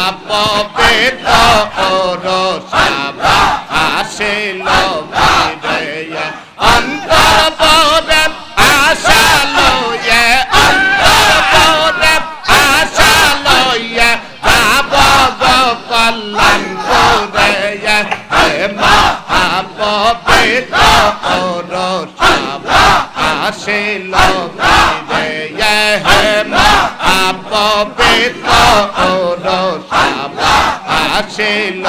আপেত রসাবা আসিল বিরেয়া অন্তর পরে আশা লয়ে অন্তর পরে আশা লয়ে বাব কল্যাণ করেয়া হে মা আপেত রসাবা আসিল বিরেয়া হে মা up Aseel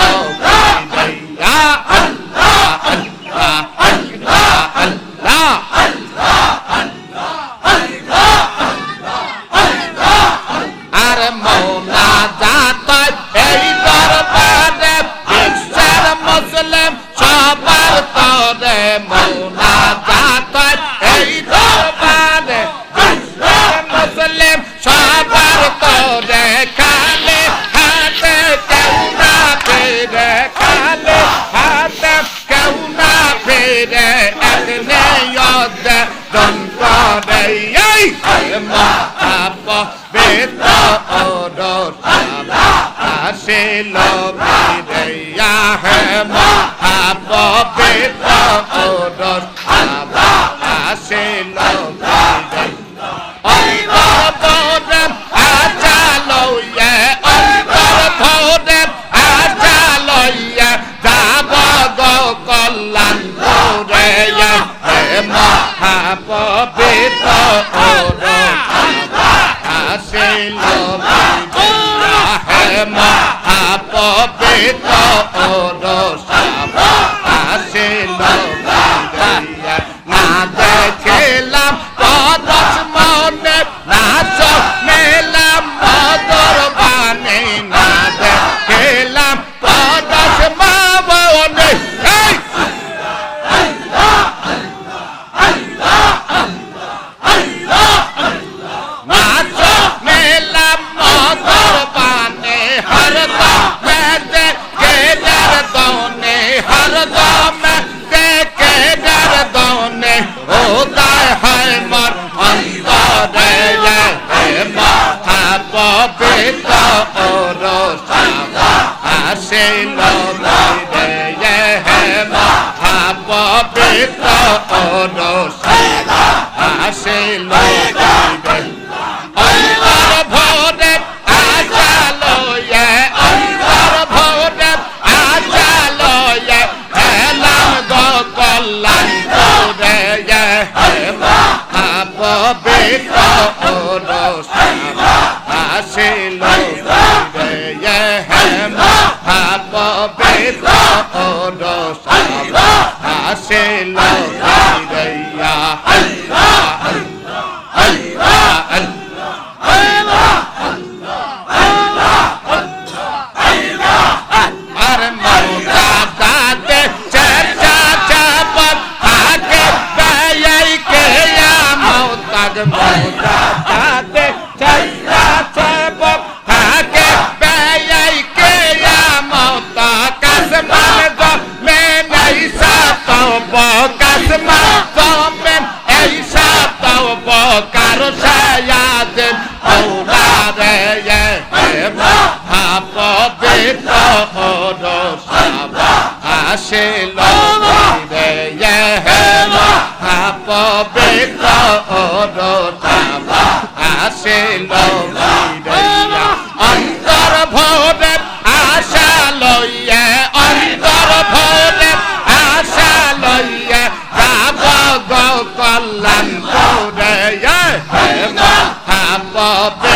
Gneode Donkode Yay Ayma Abba Beta Odor Abba Ashilo Bide Yahema Abba Beta Odor Abba Ashilo it. حسين الله بيهما حبب الطقنوس حسين الله Oh, no. شياطين أولاد يهم أبوبيت خدوش أشيل أولاد يهم أبوبيت خدوش أشيل أولاد أنتر بود